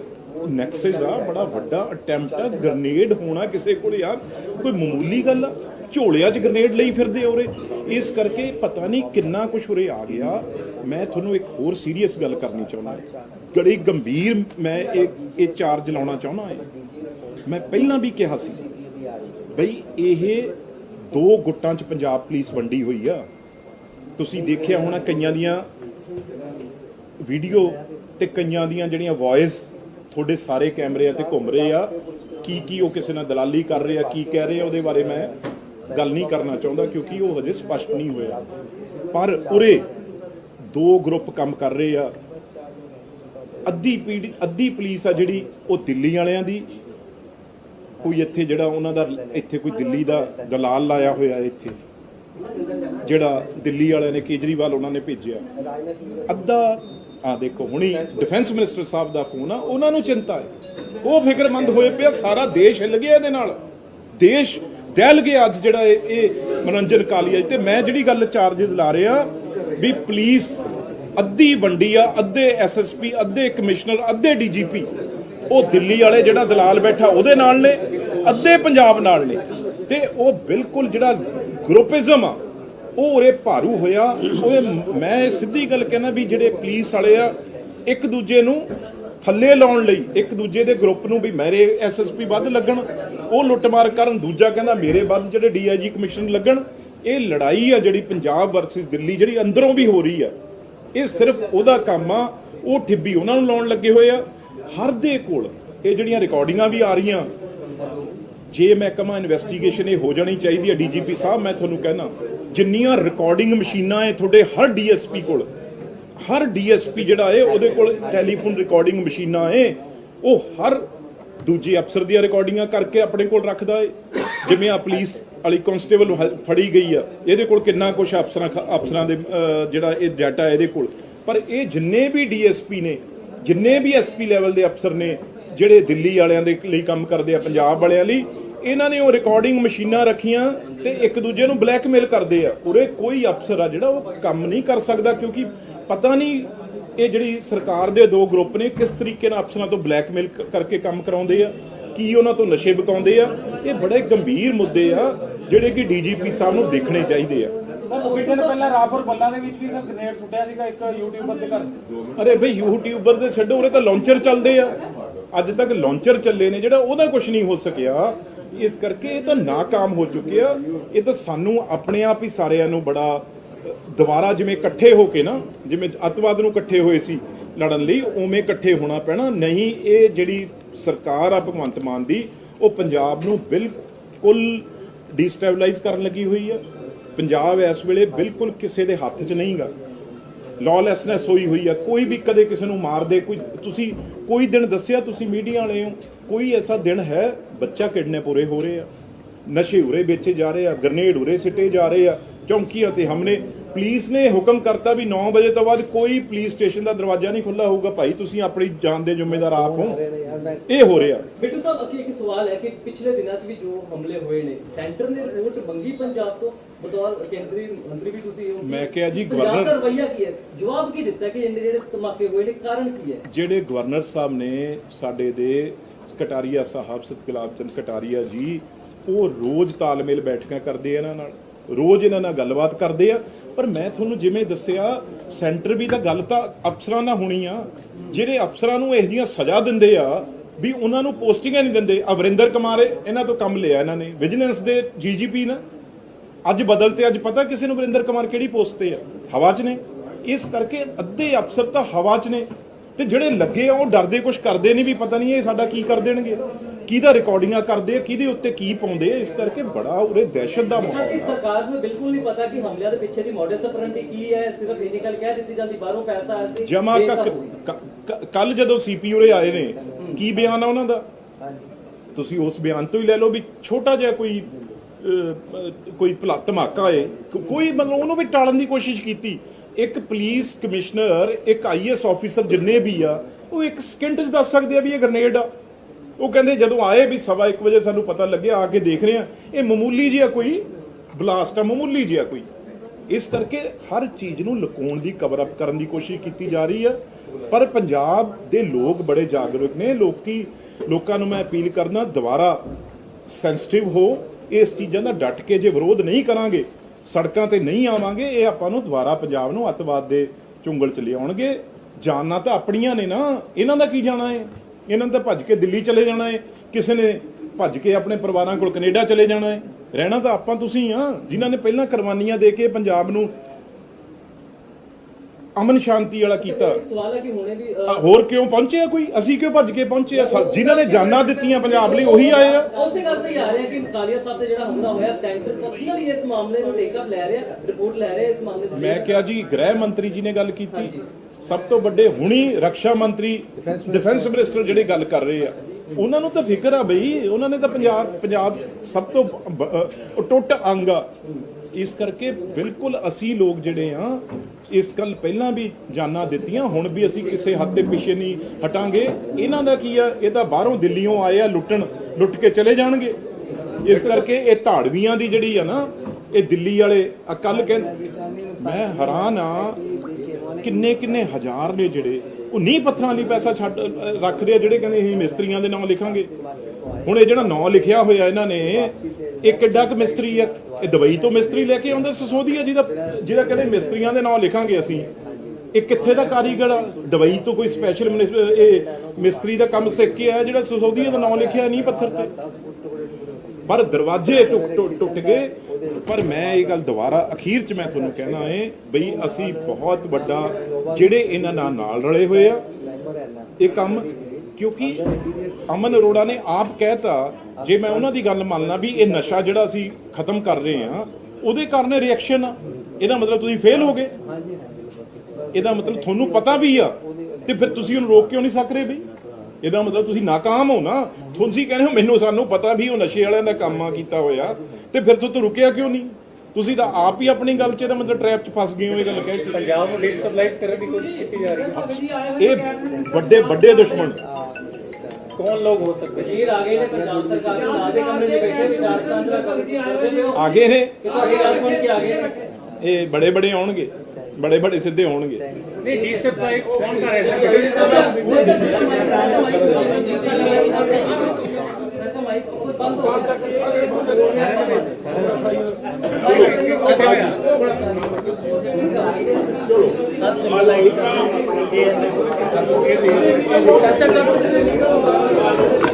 ਨੈਕਸਸ ਆ, ਬੜਾ ਵੱਡਾ ਅਟੈਂਪਟ ਆ ਗ੍ਰਨੇਡ ਹੋਣਾ ਕਿਸੇ ਕੋਲ ਯਾਰ। ਕੋਈ ਮਾਮੂਲੀ ਗੱਲ ਆ? ਝੋਲਿਆਂ 'ਚ ਗ੍ਰਨੇਡ ਲਈ ਫਿਰਦੇ ਔਰੇ ਇਸ ਕਰਕੇ ਪਤਾ ਨਹੀਂ ਕਿੰਨਾ ਕੁਝ ਉਰੇ ਆ ਗਿਆ। ਮੈਂ ਤੁਹਾਨੂੰ ਇੱਕ ਹੋਰ ਸੀਰੀਅਸ ਗੱਲ ਕਰਨੀ ਚਾਹੁੰਦਾ। ਬੜੀ ਗੰਭੀਰ ਮੈਂ ਇਹ ਇਹ ਚਾਰਜ ਲਾਉਣਾ ਚਾਹੁੰਦਾ ਹੈ। ਮੈਂ ਪਹਿਲਾਂ ਵੀ ਕਿਹਾ ਸੀ ਬਈ ਇਹ ਦੋ ਗੁੱਟਾਂ 'ਚ ਪੰਜਾਬ ਪੁਲਿਸ ਵੰਡੀ ਹੋਈ ਆ। ਤੁਸੀਂ ਦੇਖਿਆ ਹੋਣਾ ਕਈਆਂ ਦੀਆਂ ਵੀਡੀਓ ਤੇ ਕਈਆਂ ਦੀਆਂ ਜਿਹੜੀਆਂ ਵੌਇਸ ਤੁਹਾਡੇ ਸਾਰੇ ਕੈਮਰਿਆਂ ਤੇ ਘੁੰਮ ਰਹੇ ਆ। ਕੀ ਕੀ ਉਹ ਕਿਸੇ ਨਾਲ ਦਲਾਲੀ ਕਰ ਰਹੇ ਆ, ਕੀ ਕਹਿ ਰਹੇ ਆ, ਉਹਦੇ ਬਾਰੇ ਮੈਂ ਗੱਲ ਨਹੀਂ ਕਰਨਾ ਚਾਹੁੰਦਾ ਕਿਉਂਕਿ ਉਹ ਹਜੇ ਸਪਸ਼ਟ ਨਹੀਂ ਹੋਇਆ। ਪਰ ਉਰੇ ਦੋ ਗਰੁੱਪ ਕੰਮ ਕਰ ਰਹੇ ਆ। ਅੱਧੀ ਪੀੜੀ, ਅੱਧੀ ਪੁਲਿਸ ਆ ਜਿਹੜੀ ਉਹ ਦਿੱਲੀ ਵਾਲਿਆਂ ਦੀ। ਕੋਈ ਇੱਥੇ ਜਿਹੜਾ ਉਹਨਾਂ ਦਾ, ਇੱਥੇ ਕੋਈ ਦਿੱਲੀ ਦਾ ਦਲਾਲ ਲਾਇਆ ਹੋਇਆ ਇੱਥੇ। ਜਿਹੜਾ ਦਿੱਲੀ ਵਾਲਿਆਂ ਨੇ ਕੇਜਰੀਵਾਲ ਉਹਨਾਂ ਨੇ ਭੇਜਿਆ। ਅੱਧਾ ਆ ਦੇਖੋ, ਹੁਣੀ ਡਿਫੈਂਸ ਮਿਨਿਸਟਰ ਸਾਹਿਬ ਦਾ ਫੋਨ ਆ, ਉਹਨਾਂ ਨੂੰ ਚਿੰਤਾ ਹੈ। ਉਹ ਫਿਕਰਮੰਦ ਹੋਏ ਪਿਆ, ਸਾਰਾ ਦੇਸ਼ ਹਿੱਲ ਗਿਆ ਇਹਦੇ ਨਾਲ। ਦੇਸ਼ ਦਹਿਲ ਗਿਆ ਅੱਜ ਜਿਹੜਾ ਇਹ ਮਨੋਰੰਜਨ ਕਾਲੀਆ ਤੇ ਮੈਂ ਜਿਹੜੀ ਗੱਲ ਚਾਰजेस ਲਾ ਰਿਹਾ ਵੀ ਪੁਲਿਸ ਅੱਧੀ ਵੰਡੀ ਆ, ਅੱਧੇ ਐਸਐਸਪੀ ਅੱਧੇ ਕਮਿਸ਼ਨਰ ਅੱਧੇ ਡੀਜੀਪੀ ਉਹ ਦਿੱਲੀ ਵਾਲੇ ਜਿਹੜਾ ਦਲਾਲ ਬੈਠਾ ਉਹਦੇ ਨਾਲ ਨੇ, ਅੱਧੇ ਪੰਜਾਬ ਨਾਲ ਨੇ। ਤੇ ਉਹ ਬਿਲਕੁਲ ਜਿਹੜਾ ਗਰੁੱਪਿਜ਼ਮ ਆ, ਉਹ ਉਰੇ ਭਾਰੂ ਹੋਇਆ। ਉਹ ਮੈਂ ਸਿੱਧੀ ਗੱਲ ਕਹਿਣਾ ਵੀ ਜਿਹੜੇ ਪੁਲਿਸ ਵਾਲੇ ਆ, ਇੱਕ ਦੂਜੇ ਨੂੰ ਥੱਲੇ ਲਾਉਣ ਲਈ, ਇੱਕ ਦੂਜੇ ਦੇ ਗਰੁੱਪ ਨੂੰ ਵੀ ਮੇਰੇ ਐਸਐਸਪੀ ਵੱਧ ਲੱਗਣ। ਉਹ ਲੁੱਟਮਾਰ ਕਰਨ, ਦੂਜਾ ਕਹਿੰਦਾ ਮੇਰੇ ਵੱਧ ਜਿਹੜੇ ਡੀਆਈਜੀ ਕਮਿਸ਼ਨ ਲੱਗਣ, ਇਹ ਲੜਾਈ ਆ ਜਿਹੜੀ ਪੰਜਾਬ ਵਰਸਸ ਦਿੱਲੀ, ਜਿਹੜੀ ਅੰਦਰੋਂ ਵੀ ਹੋ ਰਹੀ ਆ। ਇਹ ਸਿਰਫ ਉਹਦਾ ਕੰਮ ਆ, ਉਹ ਠਿੱਬੀ ਉਹਨਾਂ ਨੂੰ ਲਾਉਣ ਲੱਗੇ ਹੋਏ ਆ। ਹਰ ਦੇ ਕੋਲ ਇਹ ਜਿਹੜੀਆਂ ਰਿਕਾਰਡਿੰਗਾਂ ਵੀ ਆ ਰਹੀਆਂ, ਜੇ ਮੈਂ ਕਹਾਂ ਇਨਵੈਸਟੀਗੇਸ਼ਨ ਇਹ ਹੋ ਜਾਣੀ ਚਾਹੀਦੀ ਹੈ ਡੀਜੀਪੀ ਸਾਹਿਬ, ਮੈਂ ਤੁਹਾਨੂੰ ਕਹਿਣਾ, ਜਿੰਨੀਆਂ ਰਿਕਾਰਡਿੰਗ ਮਸ਼ੀਨਾਂ ਹੈ ਤੁਹਾਡੇ ਹਰ ਡੀਐਸਪੀ ਕੋਲ, ਹਰ ਡੀਐਸਪੀ ਜਿਹੜਾ ਹੈ ਉਹਦੇ ਕੋਲ ਟੈਲੀਫੋਨ ਰਿਕਾਰਡਿੰਗ ਮਸ਼ੀਨਾਂ ਹੈ ਉਹ ਹਰ ਦੂਜੇ ਅਫਸਰ ਦੀਆਂ ਰਿਕਾਰਡਿੰਗਾਂ ਕਰਕੇ ਆਪਣੇ ਕੋਲ ਰੱਖਦਾ ਹੈ ਜਿਵੇਂ ਆ ਪੁਲਿਸ ਵਾਲੀ ਕਨਸਟੇਬਲ ਫੜੀ ਗਈ ਆ। ਇਹਦੇ ਕੋਲ ਕਿੰਨਾ ਕੁਝ ਅਫਸਰਾਂ ਅਫਸਰਾਂ ਦੇ ਜਿਹੜਾ ਇਹ ਡਾਟਾ ਇਹਦੇ ਕੋਲ। ਪਰ ਇਹ ਜਿੰਨੇ ਵੀ ਡੀਐਸਪੀ ਨੇ, ਜਿੰਨੇ ਵੀ ਐਸਪੀ ਲੈਵਲ ਦੇ ਅਫਸਰ ਨੇ, ਜਿਹੜੇ ਦਿੱਲੀ ਵਾਲਿਆਂ ਦੇ ਲਈ ਕੰਮ ਕਰਦੇ ਆ, ਪੰਜਾਬ ਵਾਲਿਆਂ ਲਈ, ਇਹਨਾਂ ਨੇ ਉਹ ਰਿਕਾਰਡਿੰਗ ਮਸ਼ੀਨਾਂ ਰੱਖੀਆਂ ਤੇ ਇੱਕ ਦੂਜੇ ਨੂੰ ਬਲੈਕਮੇਲ ਕਰਦੇ ਆ। ਉਰੇ ਕੋਈ ਅਫਸਰ ਆ ਜਿਹੜਾ ਉਹ ਕੰਮ ਨਹੀਂ ਕਰ ਸਕਦਾ ਕਿਉਂਕਿ ਪਤਾ ਨਹੀਂ ਇਹ ਜਿਹੜੀ ਸਰਕਾਰ ਦੇ ਦੋ ਗਰੁੱਪ ਨੇ ਕਿਸ ਤਰੀਕੇ ਨਾਲ ਅਫਸਰਾਂ ਤੋਂ ਬਲੈਕਮੇਲ ਕਰਕੇ ਕੰਮ ਕਰਾਉਂਦੇ ਆ ਕੀ ਉਹਨਾਂ ਤੋਂ ਨਸ਼ੇ ਵਿਕਾਉਂਦੇ ਆ ਇਹ ਬੜੇ ਗੰਭੀਰ ਮੁੱਦੇ ਆ ਜਿਹੜੇ ਕਿ ਡੀਜੀਪੀ ਸਾਹਿਬ ਨੂੰ ਦੇਖਣੇ ਚਾਹੀਦੇ ਆ। ਸਰ ਕੁਝ ਦਿਨ ਪਹਿਲਾਂ ਰਾਪਰ ਬੱਲਾ ਦੇ ਵਿੱਚ ਵੀ ਸਰ ਗ੍ਰੇਨੇਡ ਸੁੱਟਿਆ ਸੀਗਾ ਇੱਕ ਯੂਟਿਊਬਰ ਦੇ ਘਰ। ਅਰੇ ਬਈ ਯੂਟਿਊਬਰ ਦੇ ਛੱਡੋ ਉਰੇ ਤਾਂ ਲਾਂਚਰ ਚੱਲਦੇ ਆ। ਅੱਜ ਤੱਕ ਲਾਂਚਰ ਚੱਲੇ ਨੇ ਜਿਹੜਾ ਉਹਦਾ ਕੁਝ ਨਹੀਂ ਹੋ ਸਕਿਆ। ਇਸ ਕਰਕੇ ਇਹ ਤਾਂ ਨਾਕਾਮ ਹੋ ਚੁੱਕੇ ਆ। ਇਹ ਤਾਂ ਸਾਨੂੰ ਆਪਣੇ ਆਪ ਹੀ ਸਾਰਿਆਂ ਨੂੰ ਬੜਾ ਦੁਬਾਰਾ ਜਿਵੇਂ ਇਕੱਠੇ ਹੋ ਕੇ ਨਾ, ਜਿਵੇਂ ਅੱਤਵਾਦ ਨੂੰ ਇਕੱਠੇ ਹੋਏ ਸੀ ਲੜਨ ਲਈ, ਉਵੇਂ ਇਕੱਠੇ ਹੋਣਾ ਪੈਣਾ। ਨਹੀਂ, ਇਹ ਜਿਹੜੀ ਸਰਕਾਰ ਆ ਭਗਵੰਤ ਮਾਨ ਦੀ, ਉਹ ਪੰਜਾਬ ਨੂੰ ਬਿਲਕੁਲ ਡੀਸਟੈਬਲਾਈਜ਼ ਕਰਨ ਲੱਗੀ ਹੋਈ ਆ। ਪੰਜਾਬ ਇਸ ਵੇਲੇ ਬਿਲਕੁਲ ਕਿਸੇ ਦੇ ਹੱਥ 'ਚ ਨਹੀਂਗਾ। ਲਾਅਲੈਸਨੈਸ ਹੋਈ ਹੋਈ ਆ। ਕੋਈ ਵੀ ਕਦੇ ਕਿਸੇ ਨੂੰ ਮਾਰ ਦੇ, ਕੋਈ, ਤੁਸੀਂ ਕੋਈ ਦਿਨ ਦੱਸਿਆ, ਤੁਸੀਂ ਮੀਡੀਆ ਵਾਲੇ ਹੋ, ਕੋਈ ਐਸਾ ਦਿਨ ਹੈ, ਬੱਚਾ ਕਿਡਨੈਪ ਉਰੇ ਹੋ ਰਹੇ। ਆ ਨਸ਼ੇ ਉਰੇ ਵੇਚੇ ਜਾ ਰਹੇ ਆ, ਗ੍ਰਨੇਡ ਉਰੇ ਸਿੱਟੇ ਜਾ ਰਹੇ ਆ। ਚੌਂਕੀਆਂ ਤੇ ਹਮਲੇ। ਪੁਲਿਸ ਨੇ ਹੁਕਮ ਕਰਤਾ ਵੀ 9 ਵਜੇ ਤੋਂ ਬਾਅਦ ਕੋਈ ਪੁਲਿਸ ਸਟੇਸ਼ਨ ਦਾ ਦਰਵਾਜ਼ਾ ਨਹੀਂ ਖੁੱਲਾ ਹੋਊਗਾ। ਭਾਈ ਤੁਸੀਂ ਆਪਣੀ ਜਾਨ ਦੇ ਜ਼ਿੰਮੇਦਾਰ ਆਪ ਹੋ। ਇਹ ਹੋ ਰਿਹਾ। ਬਿੱਟੂ ਸਾਹਿਬ ਅੱਗੇ ਇੱਕ ਸਵਾਲ ਹੈ ਕਿ ਪਿਛਲੇ ਦਿਨਾਂ 'ਚ ਵੀ ਜੋ ਹਮਲੇ ਹੋਏ ਨੇ ਸੈਂਟਰ ਨੇ ਰਿਪੋਰਟ ਮੰਗੀ ਪੰਜਾਬ ਤੋਂ ਬਤੌਰ ਕੇਂਦਰੀ ਮੰਤਰੀ ਵੀ ਤੁਸੀਂ ਹੋ। ਮੈਂ ਕਿਹਾ ਜੀ, ਪੰਜਾਬ ਦਾ ਗਵਰਨਰ- ਰਵੱਈਆ ਕੀ ਹੈ? ਜਵਾਬ ਕੀ ਦਿੱਤਾ ਕਿ ਜਿਹੜੇ ਧਮਾਕੇ ਹੋਏ ਨੇ ਕਾਰਨ ਕੀ ਹੈ? ਜਿਹੜੇ ਗਵਰਨਰ ਸਾਹਿਬ ਨੇ ਸਾਡੇ ਦੇ ਕਟਾਰੀਆ ਸਾਹਿਬ ਸਤਿਗੁਲਾਬ ਚੰਦ ਕਟਾਰੀਆ ਜੀ ਉਹ ਰੋਜ਼ ਤਾਲਮੇਲ ਬੈਠਕਾਂ ਕਰਦੇ ਇਹਨਾਂ ਨਾਲ। ਰੋਜ਼ ਇਹਨਾਂ ਨਾਲ ਗੱਲਬਾਤ ਕਰਦੇ ਆ। ਪਰ ਮੈਂ ਤੁਹਾਨੂੰ ਜਿਵੇਂ ਦੱਸਿਆ, ਸੈਂਟਰ ਵੀ ਤਾਂ ਗੱਲ ਤਾਂ ਅਫਸਰਾਂ ਨਾਲ ਹੋਣੀ ਆ। ਜਿਹੜੇ ਅਫਸਰਾਂ ਨੂੰ ਇਹੋ ਜਿਹੀਆਂ ਸਜ਼ਾ ਦਿੰਦੇ ਆ, ਵੀ ਉਹਨਾਂ ਨੂੰ ਪੋਸਟਿੰਗਾਂ ਨਹੀਂ ਦਿੰਦੇ। ਅਵਰਿੰਦਰ ਕੁਮਾਰ ਇਹਨਾਂ ਤੋਂ ਕੰਮ ਲਿਆ ਇਹਨਾਂ ਨੇ। ਵਿਜੀਲੈਂਸ ਦੇ ਜੀਜੀਪੀ ਨਾ। ਅੱਜ ਬਦਲ ਤੇ ਅੱਜ ਪਤਾ ਕਿਸੇ ਨੂੰ ਵਰਿੰਦਰ ਕੁਮਾਰ ਕਿਹੜੀ ਪੋਸਟ ਤੇ ਆ? ਹਵਾ 'ਚ ਨੇ। ਇਸ ਕਰਕੇ ਅੱਧੇ ਅਫਸਰ ਤਾਂ ਹਵਾ 'ਚ ਨੇ। ਤੇ ਜਿਹੜੇ ਲੱਗੇ ਆ, ਉਹ ਡਰਦੇ ਕੁਝ ਕਰਦੇ ਨਹੀਂ ਵੀ ਪਤਾ ਨਹੀਂ ਇਹ ਸਾਡਾ ਕੀ ਕਰ ਦੇਣਗੇ। ਕਿਹਦਾ ਰਿਕਾਰਡਿੰਗਾਂ ਕਰਦੇ ਆ ਕਿਹਦੇ ਉੱਤੇ ਕੀ ਪਾਉਂਦੇ ਆ ਇਸ ਕਰਕੇ ਬੜਾ ਉਰੇ ਦਹਿਸ਼ਤ ਦਾ ਮਾਹੌਲ ਕਿ ਸਰਕਾਰ ਨੂੰ ਬਿਲਕੁਲ ਨਹੀਂ ਪਤਾ ਕਿ ਹਮਲਿਆਂ ਦੇ ਪਿੱਛੇ ਦੀ ਮਾਡਲ ਸਪਰੈਂਟੀ ਕੀ ਹੈ ਸਿਰਫ ਇਹ ਗੱਲ ਕਹਿ ਦਿੱਤੀ ਜਾਂਦੀ ਬਾਹਰੋਂ ਪੈਸਾ ਆਇਆ ਸੀ ਜਮਾ। ਕੱਲ ਜਦੋਂ ਸੀਪੀ ਉਰੇ ਆਏ ਨੇ ਕੀ ਬਿਆਨ ਆ ਉਹਨਾਂ ਦਾ? ਤੁਸੀਂ ਉਸ ਬਿਆਨ ਤੋਂ ਹੀ ਲੈ ਲਓ ਵੀ ਛੋਟਾ ਜਿਹਾ ਕੋਈ ਕੋਈ ਭਲਾ ਧਮਾਕਾ ਕੋ- ਕੋਈ ਮਤਲਬ ਉਹਨੂੰ ਵੀ ਟਾਲਣ ਦੀ ਕੋਸ਼ਿਸ਼ ਕੀਤੀ। ਇੱਕ ਪੁਲਿਸ ਕਮਿਸ਼ਨਰ ਇੱਕ ਆਈਐਸ ਆਫੀਸਰ ਜਿੰਨੇ ਵੀ ਆ ਉਹ ਇੱਕ ਸਕਿੰਟ 'ਚ ਦੱਸ ਸਕਦੇ ਆ ਵੀ ਇਹ ਗ੍ਰਨੇਡ ਆ। ਉਹ ਕਹਿੰਦੇ ਜਦੋਂ ਆਏ ਵੀ ਸਵਾ 1 ਵਜੇ ਸਾਨੂੰ ਪਤਾ ਲੱਗਿਆ, ਆ ਕੇ ਦੇਖ ਰਹੇ ਆ ਇਹ ਮਾਮੂਲੀ ਜਿਹਾ ਕੋਈ ਬਲਾਸਟ ਆ, ਮਾਮੂਲੀ ਜਿਹਾ ਕੋਈ। ਇਸ ਕਰਕੇ ਹਰ ਚੀਜ਼ ਨੂੰ ਲੁਕਾਉਣ ਦੀ ਕਵਰ ਅਪ ਕਰਨ ਦੀ ਕੋਸ਼ਿਸ਼ ਕੀਤੀ ਜਾ ਰਹੀ ਹੈ ਪਰ ਪੰਜਾਬ ਦੇ ਲੋਕ ਬੜੇ ਜਾਗਰੂਕ ਨੇ। ਲੋਕੀ, ਲੋਕਾਂ ਨੂੰ ਮੈਂ ਅਪੀਲ ਕਰਨਾ ਦੁਬਾਰਾ ਸੈਂਸਿਟਿਵ ਹੋ। ਇਸ ਚੀਜ਼ਾਂ ਦਾ ਡਟ ਕੇ ਜੇ ਵਿਰੋਧ ਨਹੀਂ ਕਰਾਂਗੇ, ਸੜਕਾਂ ਤੇ ਨਹੀਂ ਆਵਾਂਗੇ, ਇਹ ਆਪਾਂ ਨੂੰ ਦੁਬਾਰਾ ਪੰਜਾਬ ਨੂੰ ਅੱਤਵਾਦ ਦੇ ਚੁੰਗਲ ਚ ਲਿਆਉਣਗੇ। ਜਾਨਾਂ ਤਾਂ ਆਪਣੀਆਂ ਨੇ ਨਾ, ਇਹਨਾਂ ਦਾ ਕੀ ਜਾਣਾ ਹੈ ਇਹਨਾਂ ਨੇ ਤਾਂ ਭੱਜ ਕੇ ਦਿੱਲੀ ਚਲੇ ਜਾਣਾ ਹੈ ਕਿਸੇ ਨੇ ਭੱਜ ਕੇ ਆਪਣੇ ਪਰਿਵਾਰਾਂ ਕੋਲ ਕੈਨੇਡਾ ਚਲੇ ਜਾਣਾ ਹੈ ਰਹਿਣਾ ਤਾਂ ਆਪਾਂ ਤੁਸੀਂ ਆ ਜਿਨ੍ਹਾਂ ਨੇ ਪਹਿਲਾਂ ਕੁਰਬਾਨੀਆਂ ਦੇ ਕੇ ਪੰਜਾਬ ਨੂੰ ਅਮਨ ਸ਼ਾਂਤੀ ਵਾਲਾ ਕੀਤਾ। ਸਵਾਲ ਹੈ ਕਿ ਹੁਣੇ ਵੀ ਹੋਰ ਕਿਉਂ ਪਹੁੰਚੇ ਆ ਕੋਈ? ਅਸੀਂ ਕਿਉਂ ਭੱਜ ਕੇ ਪਹੁੰਚੇ ਆ? ਜਿਨ੍ਹਾਂ ਨੇ ਜਾਨਾਂ ਦਿੱਤੀਆਂ ਪੰਜਾਬ ਲਈ ਉਹੀ ਆਏ ਆ। ਉਸੇ ਗੱਲ ਤੇ ਆ ਰਿਹਾ ਕਿ ਕਾਲੀਆ ਸਾਹਿਬ ਤੇ ਜਿਹੜਾ ਹਮਲਾ ਹੋਇਆ ਸੈਂਟਰ ਪਰਸਨਲੀ ਇਸ ਮਾਮਲੇ ਨੂੰ ਟੇਕ ਅਪ ਲੈ ਰਿਹਾ ਰਿਪੋਰਟ ਲੈ ਰਿਹਾ ਇਸ ਮਾਮਲੇ ਮੈਂ ਕਿਹਾ ਜੀ ਗ੍ਰਹਿ ਮੰਤਰੀ ਜੀ ਨੇ ਗੱਲ ਕੀਤੀ। ਸਭ ਤੋਂ ਵੱਡੇ ਹੁਣੀ ਰੱਖਿਆ ਮੰਤਰੀ ਡਿਫੈਂਸ ਮਿਨਿਸਟਰ ਜਿਹੜੇ ਗੱਲ ਕਰ ਰਹੇ ਆ ਉਹਨਾਂ ਨੂੰ ਤਾਂ ਫਿਕਰ ਆ ਬਈ ਉਹਨਾਂ ਨੇ ਤਾਂ ਪੰਜਾਬ ਪੰਜਾਬ ਸਭ ਤੋਂ ਟੁੱਟ ਅੰਗ ਆ। ਇਸ ਕਰਕੇ ਬਿਲਕੁਲ ਅਸੀਂ ਲੋਕ ਜਿਹੜੇ ਆ ਇਸ ਗੱਲ ਪਹਿਲਾਂ ਵੀ ਜਾਨਾਂ ਦਿੱਤੀਆਂ ਹੁਣ ਵੀ ਅਸੀਂ ਕਿਸੇ ਹੱਦ ਦੇ ਪਿੱਛੇ ਨਹੀਂ ਹਟਾਂਗੇ। ਇਹਨਾਂ ਦਾ ਕੀ ਆ ਇਹ ਤਾਂ ਬਾਹਰੋਂ ਦਿੱਲੀੋਂ ਆਏ ਆ ਲੁੱਟਣ ਲੁੱਟ ਕੇ ਚਲੇ ਜਾਣਗੇ। ਇਸ ਕਰਕੇ ਇਹ ਧਾੜਵੀਆਂ ਦੀ ਜਿਹੜੀ ਆ ਨਾ ਇਹ ਦਿੱਲੀ ਵਾਲੇ ਕੱਲ ਕਹਿੰਦੇ ਮੈਂ ਹੈਰਾਨ ਆ ਕਿੰਨੇ ਕਿੰਨੇ ਹਜ਼ਾਰ ਨੇ ਜਿਹੜੇ? ਉਹ ਨੀ ਪੱਥਰਾਂ ਲਈ ਪੈਸਾ ਛੱਡ ਰੱਖਦੇ ਆ ਜਿਹੜੇ ਕਹਿੰਦੇ ਅਸੀਂ ਮਿਸਤਰੀਆਂ ਦੇ ਨਾਮ ਲਿਖਾਂਗੇ। ਹੁਣ ਇਹ ਜਿਹੜਾ ਨਾਂ ਲਿਖਿਆ ਹੋਇਆ ਇਹਨਾਂ ਨੇ, ਇਹ ਕਿੱਡਾ ਕੁ ਮਿਸਤਰੀ ਆ? ਇਹ ਦੁਬਈ ਤੋਂ ਮਿਸਤਰੀ ਲੈ ਕੇ ਆਉਂਦੇ ਸਸੋਦੀਆ ਜਿਹਦਾ ਜਿਹੜਾ ਕਹਿੰਦੇ ਮਿਸਤਰੀਆਂ ਦੇ ਨਾਮ ਲਿਖਾਂਗੇ ਅਸੀਂ। ਇਹ ਕਿੱਥੇ ਦਾ ਕਾਰੀਗਰ ਆ? ਦੁਬਈ ਤੋਂ ਕੋਈ ਸਪੈਸ਼ਲ ਇਹ ਮਿਸਤਰੀ ਦਾ ਕੰਮ ਸਿੱਖ ਕੇ ਆਇਆ ਜਿਹੜਾ ਸਸੋਦੀਆ ਦਾ ਨਾਮ ਲਿਖਿਆ ਨਹੀਂ ਪੱਥਰ ਤੇ। ਪਰ ਦਰਵਾਜ਼ੇ ਟੁੱਟ ਟੁੱਟ- ਟੁੱਟ ਗਏ। ਪਰ ਮੈਂ ਇਹ ਗੱਲ ਦੁਬਾਰਾ ਅਖੀਰ ਚ ਮੈਂ ਤੁਹਾਨੂੰ ਕਹਿਣਾ ਹੈ, ਬਈ ਅਸੀਂ ਬਹੁਤ ਵੱਡਾ ਜਿਹੜੇ ਇਹਨਾਂ ਨਾਲ ਨਾਲ ਰਲੇ ਹੋਏ ਆ, ਇਹ ਕੰਮ ਕਿਉਂਕਿ ਅਮਨ ਅਰੋੜਾ ਨੇ ਆਪ ਕਹਿਤਾ, ਜੇ ਮੈਂ ਉਹਨਾਂ ਦੀ ਗੱਲ ਮੰਨਣਾ ਵੀ ਇਹ ਨਸ਼ਾ ਜਿਹੜਾ ਅਸੀਂ ਖਤਮ ਕਰ ਰਹੇ ਆ, ਉਹਦੇ ਕਾਰਨ ਰਿਐਕਸ਼ਨ ਆ। ਇਹਦਾ ਮਤਲਬ ਤੁਸੀਂ ਫੇਲ ਹੋ ਗਏ। ਇਹਦਾ ਮਤਲਬ ਤੁਹਾਨੂੰ ਪਤਾ ਵੀ ਆ, ਤੇ ਫਿਰ ਤੁਸੀਂ ਉਹਨੂੰ ਰੋਕ ਕਿਉਂ ਨਹੀਂ ਸਕ ਰਹੇ ਬਈ? ਇਹਦਾ ਮਤਲਬ ਤੁਸੀਂ ਨਾਕਾਮ ਹੋ ਨਾ। ਤੁਸੀਂ ਕਹਿੰਦੇ ਹੋ ਮੈਨੂੰ ਸਾਨੂੰ ਪਤਾ ਵੀ ਉਹ ਨਸ਼ੇ ਵਾਲਿਆਂ ਦਾ ਕੰਮ ਆ ਕੀਤਾ ਹੋਇਆ। ਤੇ ਫਿਰ ਤੁਸੀਂ ਰੁਕਿਆ ਕਿਉਂ ਨਹੀਂ? ਤੁਸੀਂ ਤਾਂ ਆਪ ਹੀ ਆਪਣੀ ਗੱਲ 'ਚ ਇਹਦਾ ਮਤਲਬ ਟ੍ਰੈਪ 'ਚ ਫਸ ਗਏ ਹੋ ਇਹ ਗੱਲ ਕਹਿ ਕੇ। ਪੰਜਾਬ ਨੂੰ ਡਿਸਟਰਬਲਾਈਜ਼ ਕਰਨ ਦੀ ਕੋਸ਼ਿਸ਼ ਕੀਤੀ ਜਾ ਰਹੀ ਹੈ। ਇਹ ਵੱਡੇ ਵੱਡੇ ਦੁਸ਼ਮਣ। ਕੌਣ ਲੋਕ ਹੋ ਸਕਦੇ? ਵਜ਼ੀਰ ਆ ਗਏ ਨੇ ਪੰਜਾਬ ਸਰਕਾਰ ਦੇ ਨਾਲ ਦੇ ਕਮਰੇ 'ਚ ਬੈਠੇ ਵਿਚਾਰ ਵਟਾਂਦਰਾ ਕਰਦੇ ਆਗੇ ਨੇ। ਕਿ ਤੁਹਾਡੀ ਗੱਲ ਸੁਣ ਕੇ ਆ ਗਏ ਨੇ? ਇਹ ਬੜੇ ਬੜੇ ਆਉਣਗੇ। ਬੜੇ ਬੜੇ ਸਿੱਧੇ ਹੋਣਗੇ। ਨਹੀਂ ਡੀਸਟਰਬਲਾਈਜ਼ ਕੌਣ ਕਰ ਰਿਹਾ? ਬੰਦ ਹੋ ਚਾਚਾ ਚਾਚਾ